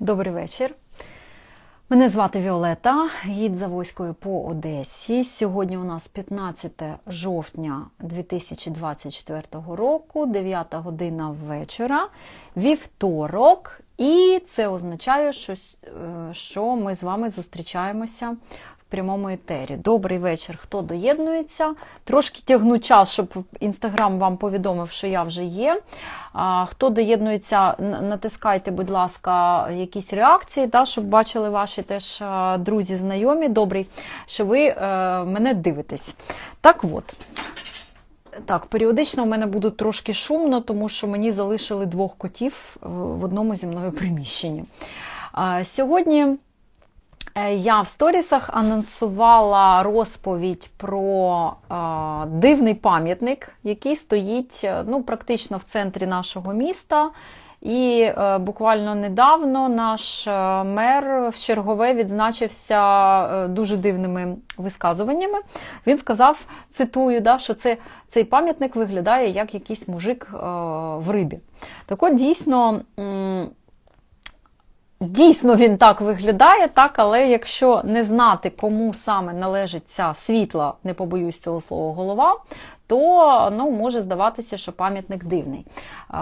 Добрий вечір. Мене звати Віолета, гід Завойської по Одесі. Сьогодні у нас 15 жовтня 2024 року, 9 година вечора, вівторок. І це означає, що, е, що ми з вами зустрічаємося прямому етері. Добрий вечір, хто доєднується. Трошки тягну час, щоб інстаграм вам повідомив, що я вже є. А, Хто доєднується, натискайте, будь ласка, якісь реакції, да, щоб бачили ваші теж друзі, знайомі. Добрий, що ви е, мене дивитесь. Так от. Так, періодично у мене буде трошки шумно, тому що мені залишили двох котів в одному зі мною приміщенні. Сьогодні я в сторісах анонсувала розповідь про а, дивний пам'ятник, який стоїть е, ну, практично в центрі нашого міста. І е, буквально недавно наш е, мер в чергове відзначився е, дуже дивними висказуваннями. Він сказав, цитую, да, що це, цей пам'ятник виглядає як якийсь мужик е, в рибі. Так от дійсно. м, Дійсно, він так виглядає, так, але якщо не знати, кому саме належить ця світла, не побоюсь цього слова, голова, то ну, може здаватися, що пам'ятник дивний.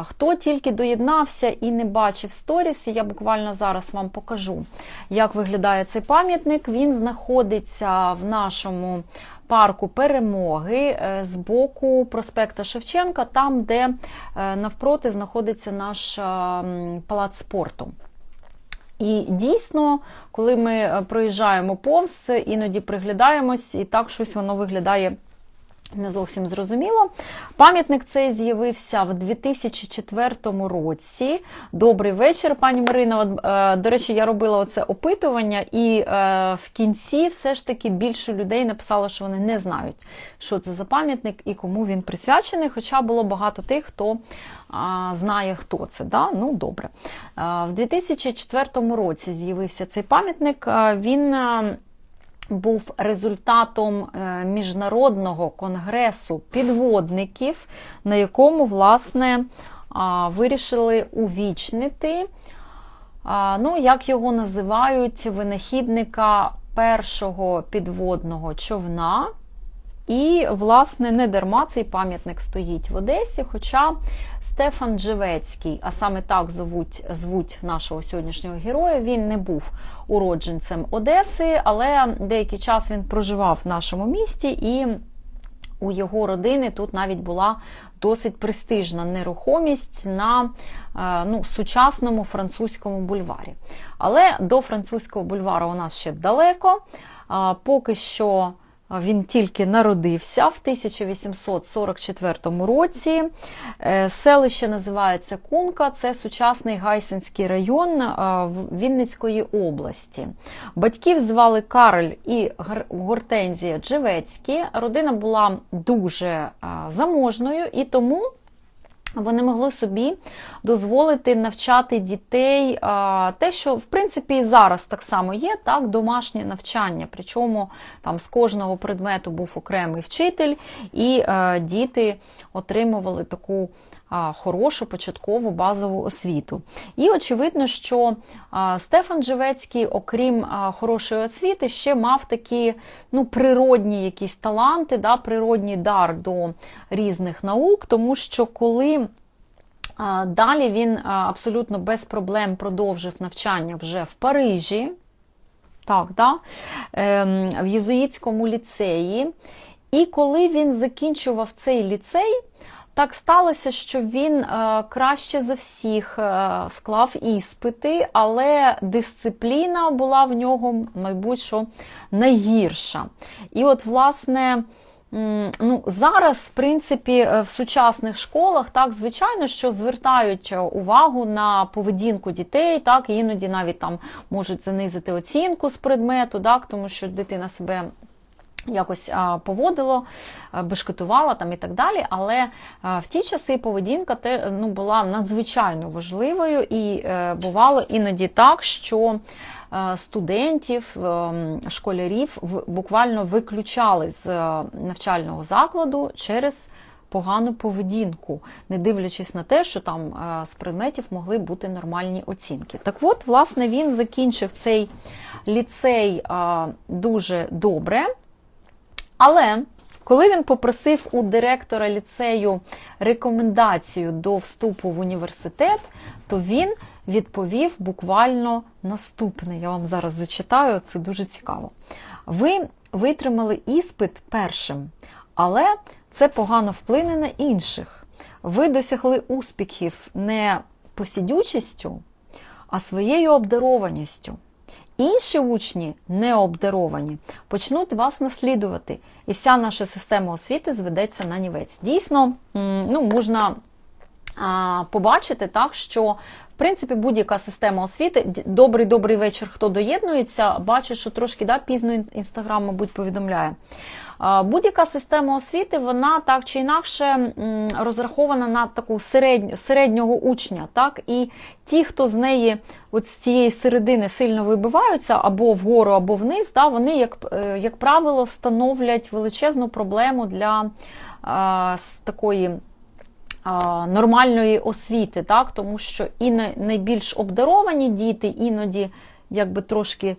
Хто тільки доєднався і не бачив сторіс, я буквально зараз вам покажу, як виглядає цей пам'ятник. Він знаходиться в нашому парку перемоги е, з боку проспекта Шевченка, там, де е, навпроти знаходиться наш палац спорту. І дійсно, коли ми е, проїжджаємо повз, іноді приглядаємось, і так щось воно виглядає не зовсім зрозуміло. Пам'ятник цей з'явився в 2004 році. Добрий вечір, пані Марина. Е, До речі, я робила оце опитування, і е, в кінці все ж таки більше людей написало, що вони не знають, що це за пам'ятник і кому він присвячений. Хоча було багато тих, хто знає, хто це. Да? Ну, добре. Е, В 2004 році з'явився цей пам'ятник. Він. Був результатом е, міжнародного конгресу підводників, на якому, власне, вирішили увічнити, ну, як його називають, винахідника першого підводного човна. І, власне, не дарма цей пам'ятник стоїть в Одесі. Хоча Стефан Живецький, а саме так звуть, звуть нашого сьогоднішнього героя, він не був уродженцем Одеси, але деякий час він проживав в нашому місті, і у його родини тут навіть була досить престижна нерухомість на е, ну, сучасному французькому бульварі. Але до французького бульвару у нас ще далеко. Поки що. Він тільки народився в 1844 році. Е, Селище називається Кунка, це сучасний Гайсинський район е, Вінницької області. Батьків звали Кароль і Гор- Гортензія Джевецькі. Родина була дуже е, заможною і тому. Вони могли собі дозволити навчати дітей те, що в принципі і зараз так само є, так, домашнє навчання. Причому там з кожного предмету був окремий вчитель, і е, діти отримували таку хорошу початкову базову освіту. І очевидно, що Стефан Живецький, окрім хорошої освіти, ще мав такі ну, природні якісь таланти, да, природній дар до різних наук, тому що коли Далі він абсолютно без проблем продовжив навчання вже в Парижі, так, да? ем, в Єзуїтському ліцеї. І коли він закінчував цей ліцей, так сталося, що він е, краще за всіх е, склав іспити, але дисципліна була в нього, мабуть, що найгірша. І от, власне. Ну, зараз, в принципі, е, в сучасних школах, так, звичайно, що звертають увагу на поведінку дітей, так, іноді навіть там можуть занизити оцінку з предмету, так, тому що дитина себе якось поводило, бешкетувала там і так далі. Але в ті часи поведінка те, ну, була надзвичайно важливою, і е, бувало іноді так, що е, студентів, е, школярів буквально виключали з навчального закладу через погану поведінку, не дивлячись на те, що там з предметів могли бути нормальні оцінки. Так от, власне, він закінчив цей ліцей дуже добре. Але коли він попросив у директора ліцею рекомендацію до вступу в університет, то він відповів буквально наступне. Я вам зараз зачитаю, це дуже цікаво. Ви витримали іспит першим, але це погано вплине на інших. Ви досягли успіхів не посідючістю, а своєю обдарованістю. Інші учні, необдаровані, почнуть вас наслідувати, і вся наша система освіти зведеться на нівець. Дійсно, ну, можна побачити так, що в принципі будь-яка система освіти, добрий добрий вечір, хто доєднується, бачу, що трошки да, пізно інстаграм, мабуть, повідомляє. Будь-яка система освіти, вона так чи інакше розрахована на таку середню, середнього учня. Так? І ті, хто з неї от з цієї середини сильно вибиваються або вгору, або вниз, да, вони, як е, як правило, становлять величезну проблему для а, такої. Нормальної освіти, так? тому що і найбільш обдаровані діти іноді якби трошки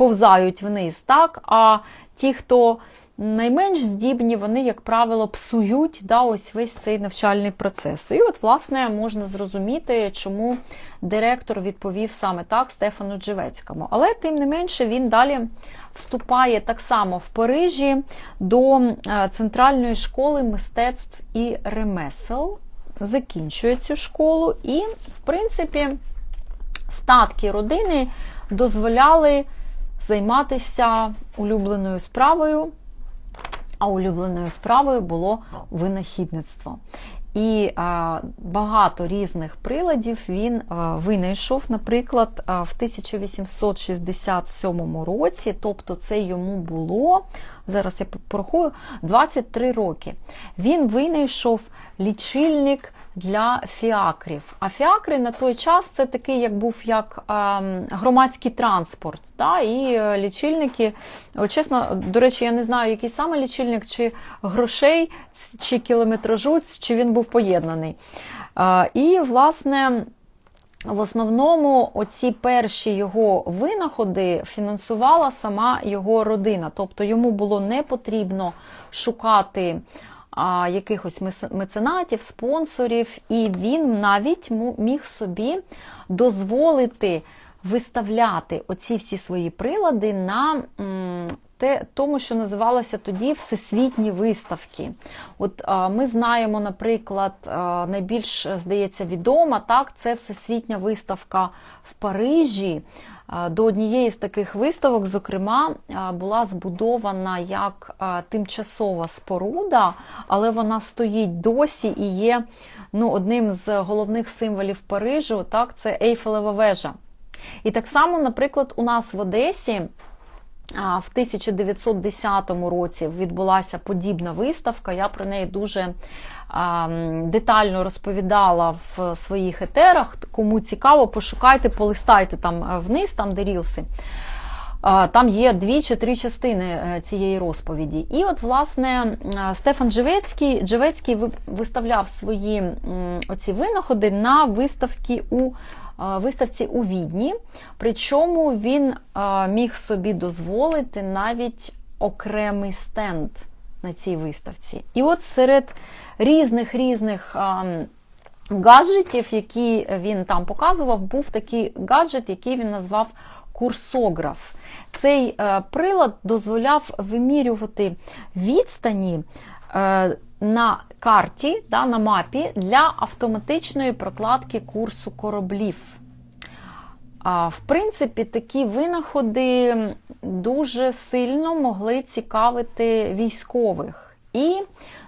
сповзають вниз, так? а ті, хто найменш здібні, вони, як правило, псують да, ось весь цей навчальний процес. І от, власне, можна зрозуміти, чому директор відповів саме так Стефану Дживецькому. Але, тим не менше, він далі вступає так само в Парижі до е, Центральної школи мистецтв і ремесел, закінчує цю школу, і, в принципі, статки родини дозволяли займатися улюбленою справою, а улюбленою справою було винахідництво. І а, багато різних приладів він а, винайшов, наприклад, а, в 1867 році, тобто це йому було, зараз я порахую, 23 роки. Він винайшов лічильник для фіакрів. А фіакри на той час це такий, як був як а, громадський транспорт. Та, І е, лічильники, чесно, до речі, я не знаю, який саме лічильник, чи грошей, чи кілометражу, чи він був поєднаний. А, І, власне. В основному оці перші його винаходи фінансувала сама його родина. Тобто йому було не потрібно шукати а, якихось меценатів, спонсорів, і він навіть міг собі дозволити виставляти оці всі свої прилади на те, тому, що називалося тоді всесвітні виставки. От а, Ми знаємо, наприклад, а, найбільш здається відома, так, це всесвітня виставка в Парижі. До однієї з таких виставок, зокрема, була збудована як тимчасова споруда, але вона стоїть досі і є ну, одним з головних символів Парижу. Так, Це Ейфелева вежа. І так само, наприклад, у нас в Одесі. В 1910 році відбулася подібна виставка. Я про неї дуже детально розповідала в своїх етерах. Кому цікаво, пошукайте, полистайте там е, вниз, там де рілси. Там є дві чи три частини е, цієї розповіді. І от, власне, е, Стефан Джевецький Джевецький виставляв свої оці винаходи на виставки у виставці у Відні. Причому він міг собі дозволити навіть окремий стенд на цій виставці. І от серед різних різних. Гаджетів, які він там показував, був такий гаджет, який він назвав курсограф. Цей е, прилад дозволяв вимірювати відстані е, на карті, да, на мапі для автоматичної прокладки курсу кораблів. В принципі, такі винаходи дуже сильно могли цікавити військових. І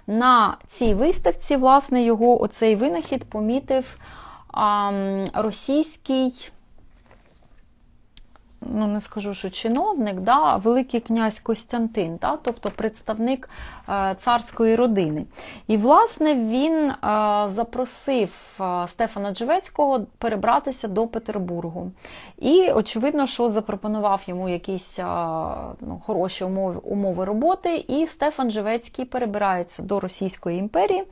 на цій виставці, власне, його оцей винахід помітив російський ну не скажу, що чиновник, да, великий князь Костянтин, да, тобто представник е, царської родини. І, власне, він е, запросив е, Стефана Джевецького перебратися до Петербургу. І, очевидно, що запропонував йому якісь ну, хороші умови, умови роботи, і Стефан Джевецький перебирається до Російської імперії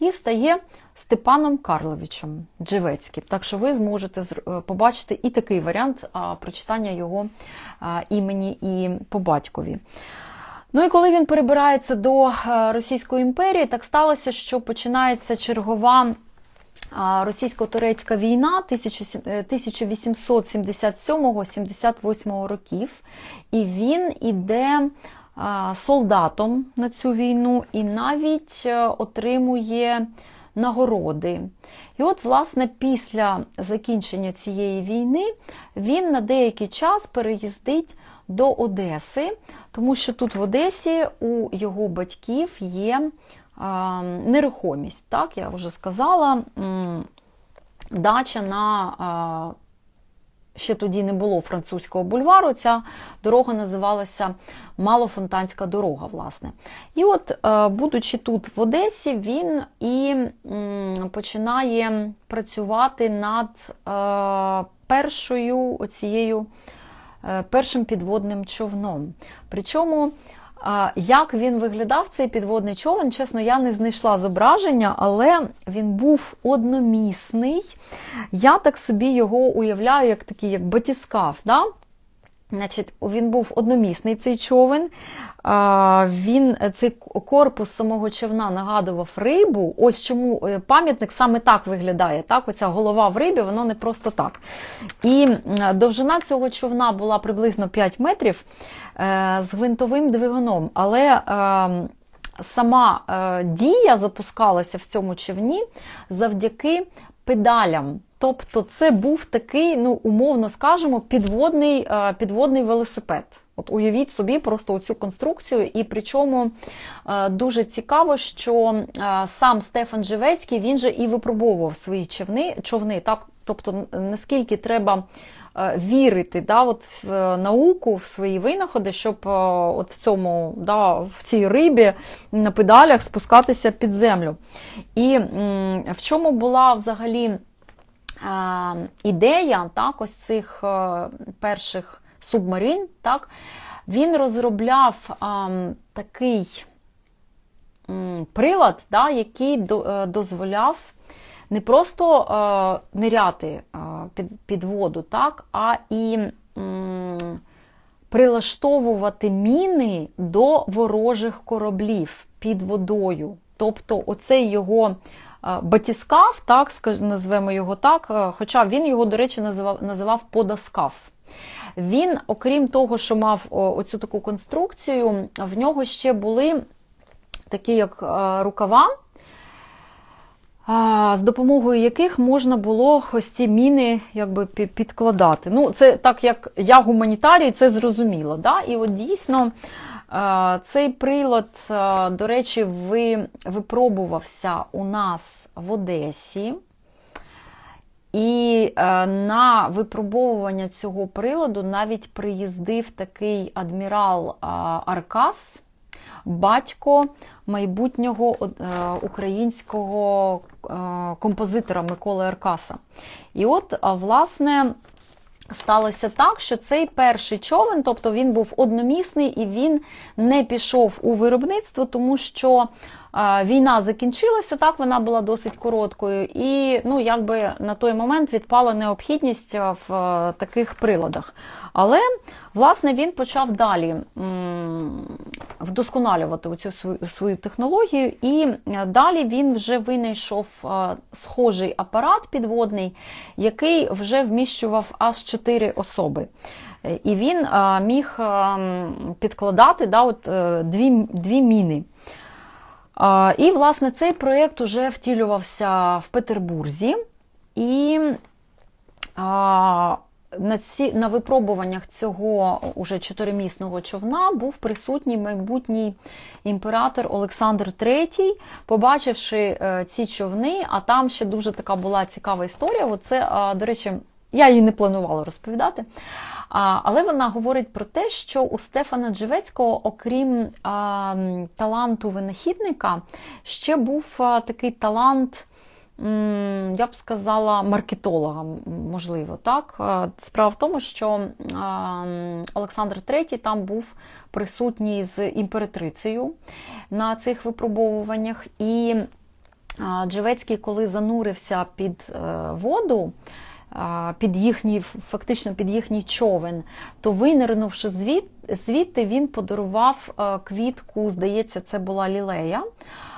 і стає Степаном Карловичем Джевецьким. Так що ви зможете е, побачити і такий варіант прочитання його імені і по батькові. Ну і коли він перебирається до е, Російської імперії, так сталося, що починається чергова російсько-турецька війна 1877-78 років, і він іде солдатом на цю війну і навіть е, отримує нагороди. І от, власне, після закінчення цієї війни він на деякий час переїздить до Одеси, тому що тут в Одесі у його батьків є а, нерухомість. Так, я вже сказала, дача на. А, Ще тоді не було французького бульвару. Ця дорога називалася Малофонтанська дорога, власне. І от, е, будучи тут в Одесі, він і починає працювати над е, першою оцією, е, першим підводним човном. Причому, як він виглядав цей підводний човен, чесно, я не знайшла зображення, але він був одномісний. Я так собі його уявляю, як такий, як батіскаф. Да? Значить, він був одномісний цей човен. Він цей корпус самого човна нагадував рибу. Ось чому е, пам'ятник саме так виглядає. Так, оця голова в рибі, воно не просто так. І довжина цього човна була приблизно 5 метрів е, з гвинтовим двигуном. Але е, сама дія запускалася в цьому човні завдяки педалям. Тобто це був такий, ну, умовно скажемо, підводний, е, підводний велосипед. От уявіть собі просто оцю конструкцію, і причому е, дуже цікаво, що е, сам Стефан Живецький він же і випробовував свої човни, човни так, тобто наскільки треба вірити да, от в науку, в свої винаходи, щоб от в цьому, да, в цій рибі на педалях спускатися під землю. І в чому була взагалі ідея так, ось цих е, перших субмарин, так, він розробляв такий прилад, да, який е, дозволяв не просто е, ниряти під, під воду, так, а і прилаштовувати міни до ворожих кораблів під водою. Тобто, оцей його е, батіскаф, так, назвемо його так, е, хоча він його, до речі, називав, називав подоскаф. Він, окрім того, що мав оцю таку конструкцію, в нього ще були такі як е, рукава, з допомогою яких можна було ось ці міни якби підкладати. Ну, це так як я гуманітарій, це зрозуміло. Да? І от дійсно цей прилад, до речі, ви, випробувався у нас в Одесі. І е, на випробовування цього приладу навіть приїздив такий адмірал Аркас, батько майбутнього е, українського е, композитора Миколи Аркаса. І от, власне, сталося так, що цей перший човен, тобто він був одномісний і він не пішов у виробництво, тому що війна закінчилася, так вона була досить короткою, і ну, якби на той момент відпала необхідність е, в е, таких приладах. Але власне він почав далі вдосконалювати оцю свою, технологію, і е, далі він вже винайшов схожий апарат підводний, який вже вміщував аж 4 особи. І він міг підкладати да, от, дві, дві міни. І, власне, цей проєкт уже втілювався в Петербурзі. І на, ці, на випробуваннях цього уже чотиримісного човна був присутній майбутній імператор Олександр III. Побачивши е, ці човни, а там ще дуже така була цікава історія. Оце, до речі, Я її не планувала розповідати. Але вона говорить про те, що у Стефана Дживецького, окрім а, таланту винахідника, ще був а, такий талант. Я б сказала, маркетолога, можливо, так. Справа в тому, що Олександр III там був присутній з імператрицею на цих випробовуваннях, і а, Дживецький, коли занурився під е, воду, під їхній, фактично під їхній човен, то винирнувши звід, звідти, він подарував квітку, здається, це була лілея,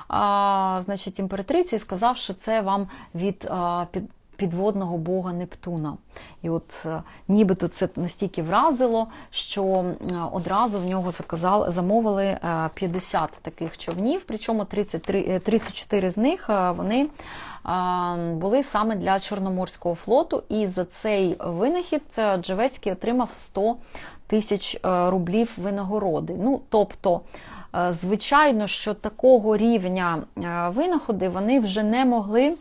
а, значить, імператриці і сказав, що це вам від під, підводного бога Нептуна. І от е, нібито це настільки вразило, що е, одразу в нього заказали, замовили е, 50 таких човнів, причому 33, е, 34 з них е, вони були саме для Чорноморського флоту, і за цей винахід е, Джевецький отримав 100 тисяч е, рублів винагороди. Ну, тобто, е, звичайно, що такого рівня е, винаходи вони вже не могли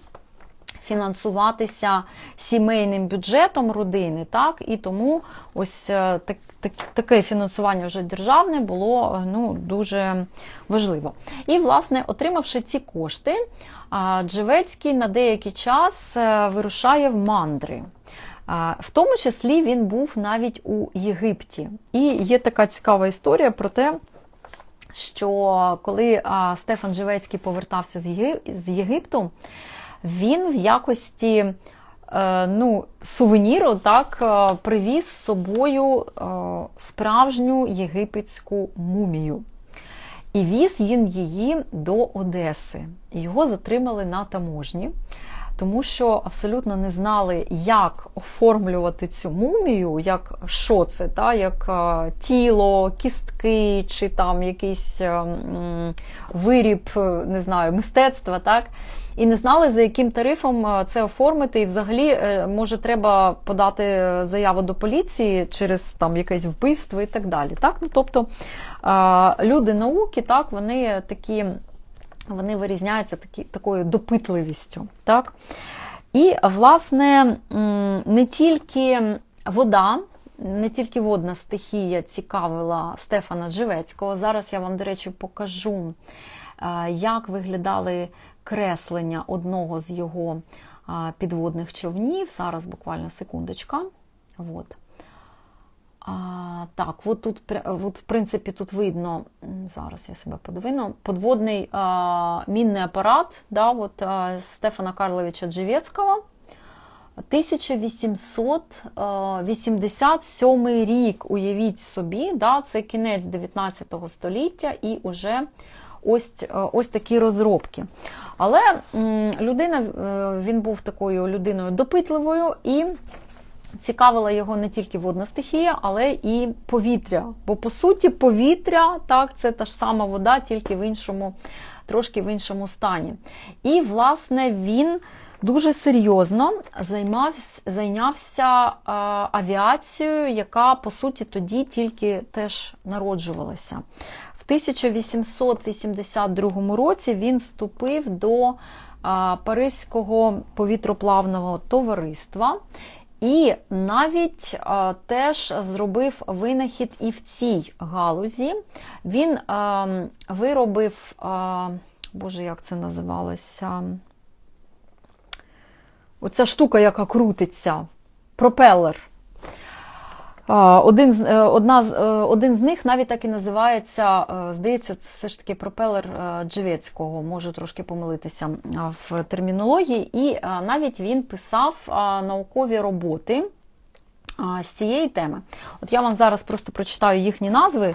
фінансуватися сімейним бюджетом родини, так і тому ось е, так, так, таке фінансування вже державне було е, ну, дуже важливо. І, власне, отримавши ці кошти, а, Джевецький на деякий час е, вирушає в мандри. В тому числі він був навіть у Єгипті. І є така цікава історія про те, що коли Стефан Живецький повертався з Єгипту, він в якості е, ну, сувеніру так, е, привіз з собою е, справжню єгипетську мумію. І віз він її до Одеси. Його затримали на таможні, тому що абсолютно не знали, як оформлювати цю мумію, як що це, та, як тіло, кістки чи там якийсь е, м, виріб, не знаю, мистецтва. так. І не знали, за яким тарифом е, це оформити. І взагалі, е, може, треба подати заяву до поліції через там якесь вбивство і так далі. Так? Ну, тобто е, люди науки, так, вони такі. Вони вирізняються такі, такою допитливістю. Так? І, власне, не тільки вода, не тільки водна стихія цікавила Стефана Живецького. Зараз я вам, до речі, покажу, е, як виглядали креслення одного з його підводних човнів. Зараз буквально секундочка. От. А, так, от тут, от, в принципі, тут видно, зараз я себе подивину, подводний а, мінний апарат да, от, а, Стефана Карловича Джевецького. 1887 рік, уявіть собі, да, це кінець 19 століття і уже ось, е, ось такі розробки. Але людина, е, він був такою людиною допитливою і цікавила його не тільки водна стихія, але і повітря. Бо, по суті, повітря так, це та ж сама вода, тільки в іншому, трошки в іншому стані. І, власне, він дуже серйозно займався, зайнявся а, авіацією, яка, по суті, тоді тільки теж народжувалася. В 1882 році він вступив до Паризького повітроплавного товариства. І навіть а, теж зробив винахід і в цій галузі. Він а, виробив, а, боже, як це називалося? Оця штука, яка крутиться, пропелер. Один, з- е, одна, з- е, один з них навіть так і називається, е, здається, це все ж таки пропелер Джевецького, можу трошки помилитися в термінології. І навіть він писав наукові роботи з цієї теми. От я вам зараз просто прочитаю їхні назви.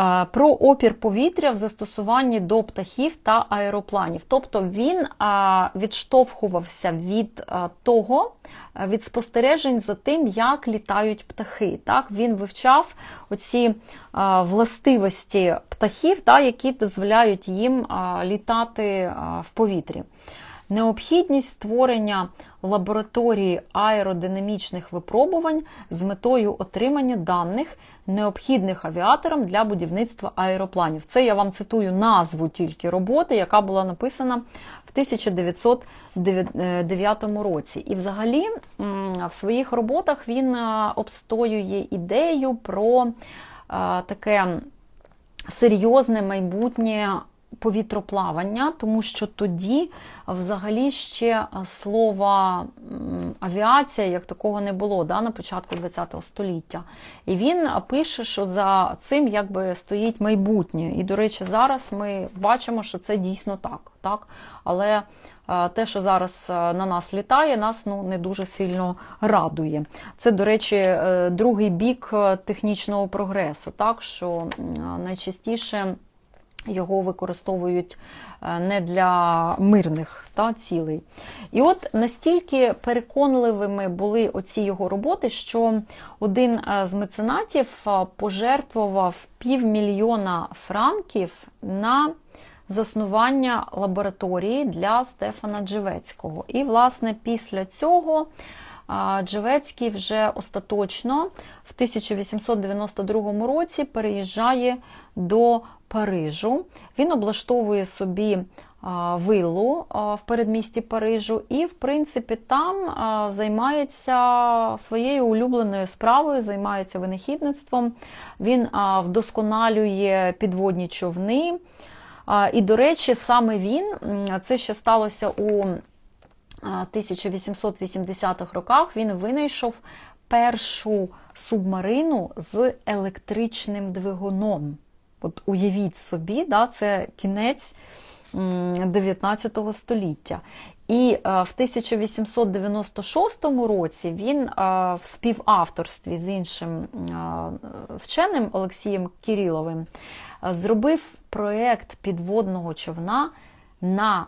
А, Про опір повітря в застосуванні до птахів та аеропланів. Тобто він відштовхувався від того, від спостережень за тим, як літають птахи. Так? Він вивчав оці властивості птахів, та, які дозволяють їм літати в повітрі. Необхідність створення лабораторії аеродинамічних випробувань з метою отримання даних, необхідних авіаторам для будівництва аеропланів. Це я вам цитую назву тільки роботи, яка була написана в 1909 році. І, взагалі, в своїх роботах він обстоює ідею про таке серйозне майбутнє повітроплавання, тому що тоді взагалі ще слова авіація як такого не було да, на початку ХХ століття. І він пише, що за цим якби стоїть майбутнє. І, до речі, зараз ми бачимо, що це дійсно так. так? Але те, що зараз на нас літає, нас ну, не дуже сильно радує. Це, до речі, е, другий бік е, технічного прогресу, так що найчастіше його використовують е, не для мирних та, цілей. І от настільки переконливими були оці його роботи, що один е, з меценатів е, пожертвував півмільйона франків на заснування лабораторії для Стефана Дживецького. І, власне, після цього. Джевецький вже остаточно в 1892 році переїжджає до Парижу. Він облаштовує собі виллу в передмісті Парижу, і, в принципі, там займається своєю улюбленою справою, займається винахідництвом. Він вдосконалює підводні човни. І, до речі, саме він, це ще сталося у 1880-х роках, він винайшов першу субмарину з електричним двигуном. От уявіть собі, да, це кінець 19 століття. І е, в 1896 році він е, в співавторстві з іншим е, вченим Олексієм Кириловим зробив проєкт підводного човна на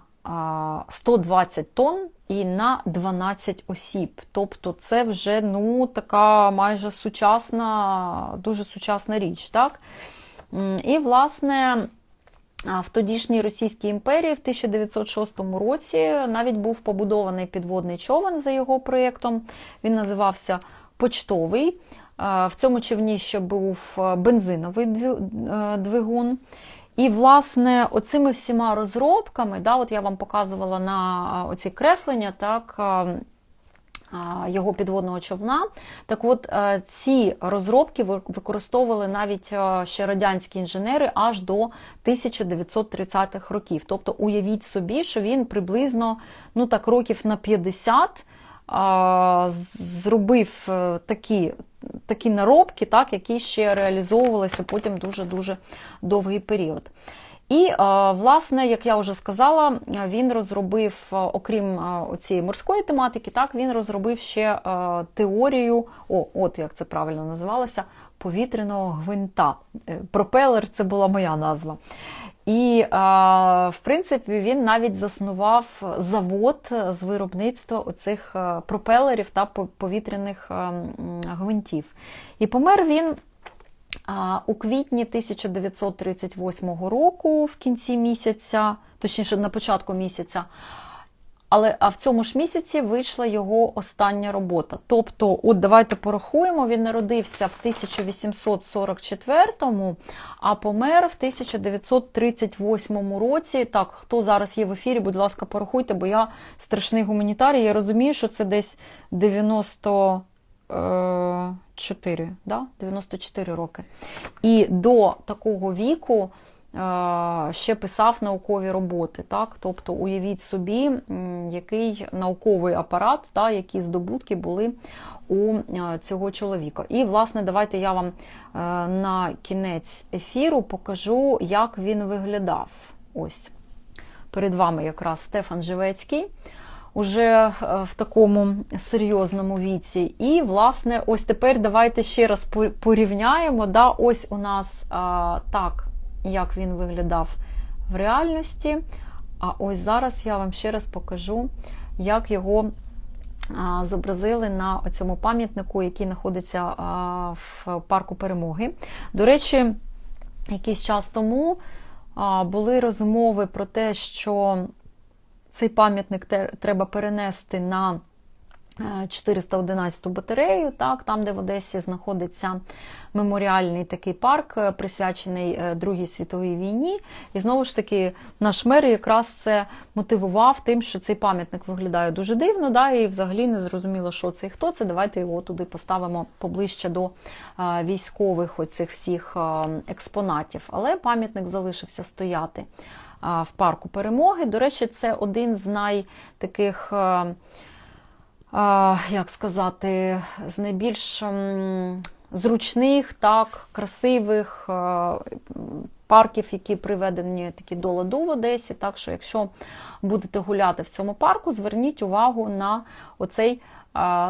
120 тонн і на 12 осіб. Тобто це вже ну, така майже сучасна, дуже сучасна річ. так? І, власне, в тодішній Російській імперії в 1906 році навіть був побудований підводний човен за його проєктом. Він називався Почтовий. В цьому човні ще був бензиновий двигун. І, власне, оцими всіма розробками, да, от я вам показувала на оці креслення, так, його підводного човна. Так от е, ці розробки використовували навіть е, ще радянські інженери аж до 1930-х років. Тобто, уявіть собі, що він приблизно ну так років на 50 зробив е, такі такі наробки, так, які ще реалізовувалися потім дуже-дуже довгий період. І, е, власне, як я вже сказала, він розробив, е, окрім цієї морської тематики, так, він розробив ще теорію, о, от як це правильно називалося, повітряного гвинта. Пропелер це була моя назва. І, в принципі, він навіть заснував завод з виробництва оцих е, пропелерів та повітряних е, гвинтів. І помер він у квітні 1938 року, в кінці місяця, точніше, на початку місяця. Але а в цьому ж місяці вийшла його остання робота. Тобто, от давайте порахуємо, він народився в 1844-му, а помер в 1938 році. Так, хто зараз є в ефірі, будь ласка, порахуйте, бо я страшний гуманітарій. Я розумію, що це десь 94, да? 94 роки. І до такого віку. Е, ще писав наукові роботи. Так? Тобто, уявіть собі, який науковий апарат, так, які здобутки були у е, цього чоловіка. І, власне, давайте я вам е, на кінець ефіру покажу, як він виглядав. Ось. Перед вами якраз Стефан Живецький. Уже в такому серйозному віці. І, власне, ось тепер давайте ще раз порівняємо. Да, Ось у нас а, так як він виглядав в реальності. А ось зараз я вам ще раз покажу, як його зобразили на цьому пам'ятнику, який знаходиться в парку перемоги. До речі, якийсь час тому були розмови про те, що цей пам'ятник треба перенести на е, 411 батарею, так, там, де в Одесі знаходиться меморіальний такий парк, е, присвячений е, Другій світовій війні. І знову ж таки, наш мер якраз це мотивував тим, що цей пам'ятник виглядає дуже дивно, да, і взагалі не зрозуміло, що це і хто це. Давайте його туди поставимо поближче до е, військових оцих всіх е, експонатів. Але пам'ятник залишився стояти е, в парку перемоги. До речі, це один з найтаких. е, як сказати, з найбільш зручних, так, красивих е, парків, які приведені такі до ладу в Одесі. Так що, якщо будете гуляти в цьому парку, зверніть увагу на оцей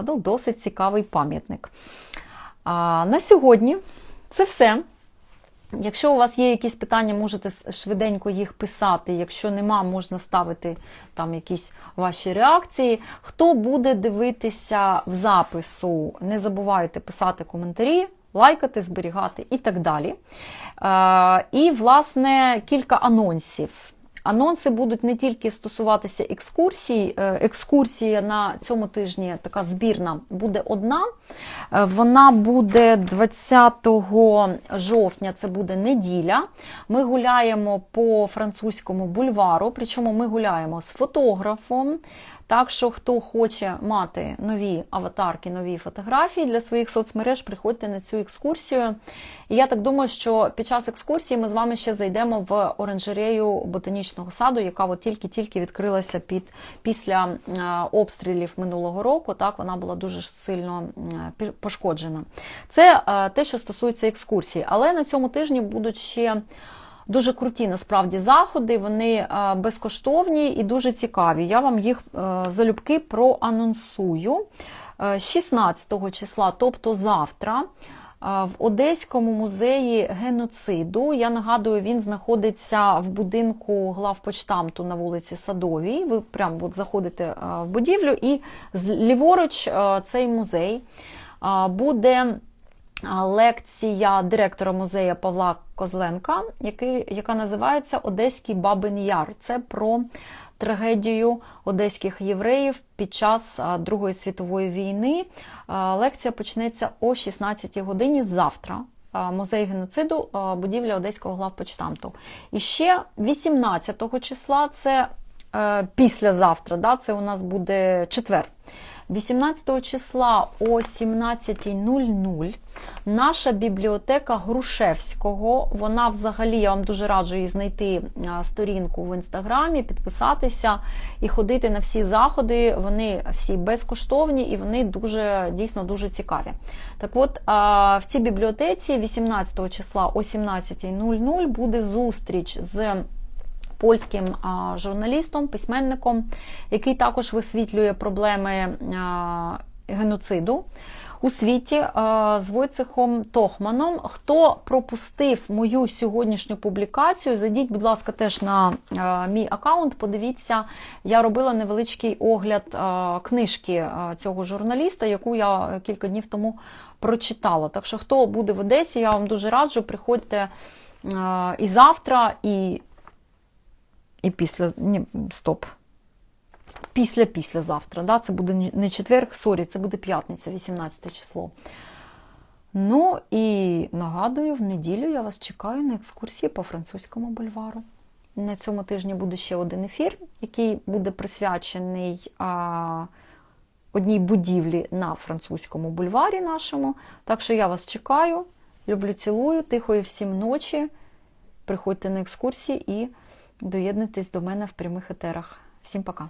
ну, досить цікавий пам'ятник. На сьогодні це все. Якщо у вас є якісь питання, можете швиденько їх писати. Якщо нема, можна ставити там якісь ваші реакції. Хто буде дивитися в запису, не забувайте писати коментарі, лайкати, зберігати і так далі. Е, І, власне, кілька анонсів. Анонси будуть не тільки стосуватися екскурсій. Е, Екскурсія на цьому тижні така збірна буде одна. Е, Вона буде 20 жовтня, це буде неділя. Ми гуляємо по французькому бульвару, причому ми гуляємо з фотографом. Так що, хто хоче мати нові аватарки, нові фотографії для своїх соцмереж, приходьте на цю екскурсію. І я так думаю, що під час екскурсії ми з вами ще зайдемо в оранжерею ботанічного саду, яка от тільки-тільки відкрилася під, після е, обстрілів минулого року. Так, вона була дуже сильно пошкоджена. Це е, те, що стосується екскурсії. Але на цьому тижні будуть ще. Дуже круті насправді заходи, вони е, безкоштовні і дуже цікаві. Я вам їх е, залюбки проанонсую. Е, 16 числа, тобто завтра, е, в Одеському музеї геноциду. Я нагадую, він знаходиться в будинку главпочтамту на вулиці Садовій. Ви прямо от заходите е, в будівлю, і ліворуч е, цей музей е, буде. Лекція директора музею Павла Козленка, який, яка називається Одеський Бабин Яр. Це про трагедію одеських євреїв під час Другої світової війни. Лекція почнеться о 16 годині завтра. Музей геноциду, будівля Одеського главпочтамту. І ще 18 числа, це е, післязавтра, да, це у нас буде четвер. 18 числа о 17.00 наша бібліотека Грушевського. Вона взагалі, я вам дуже раджу її знайти сторінку в інстаграмі, підписатися і ходити на всі заходи. Вони всі безкоштовні і вони дуже дійсно дуже цікаві. Так от, в цій бібліотеці 18 числа о 17.00 буде зустріч з польським журналістом, письменником, який також висвітлює проблеми геноциду. У світі з Войцехом Тохманом. Хто пропустив мою сьогоднішню публікацію, зайдіть, будь ласка, теж на мій аккаунт. Подивіться, я робила невеличкий огляд книжки цього журналіста, яку я кілька днів тому прочитала. Так що, хто буде в Одесі, я вам дуже раджу, приходьте і завтра, і і після. Ні, стоп. Після післязавтра. Да? Це буде не четвер, сорі, це буде п'ятниця, 18 число. Ну і нагадую, в неділю я вас чекаю на екскурсії по французькому бульвару. На цьому тижні буде ще один ефір, який буде присвячений а, одній будівлі на французькому бульварі нашому. Так що я вас чекаю, люблю, цілую, тихої всім ночі. Приходьте на екскурсії і доєднуйтесь до мене в прямих етерах. Всім пока!